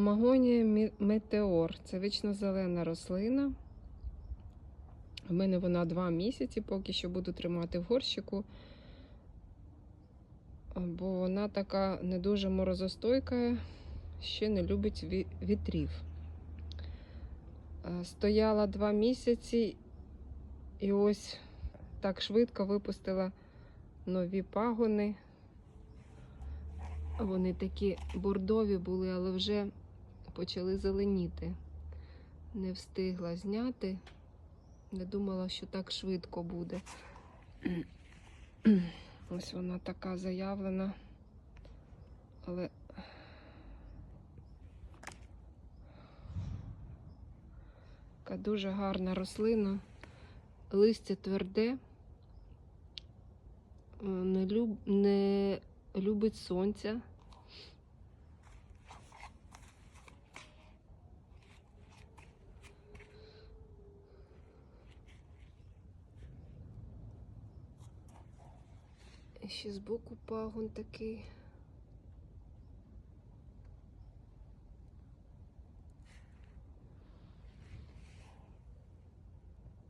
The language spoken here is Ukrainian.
Магонія метеор. Це вічно зелена рослина. У мене вона два місяці, поки що буду тримати в горщику. Бо вона така не дуже морозостойка, ще не любить вітрів. Е, Стояла два місяці і ось так швидко випустила нові пагони. Вони такі бордові були, але вже почали зеленіти. Не встигла зняти. Не думала, що так швидко буде. Ось вона така заявлена. Але така дуже гарна рослина. Листя тверде, е, не, люб... не любить сонця. Ще збоку пагон такий.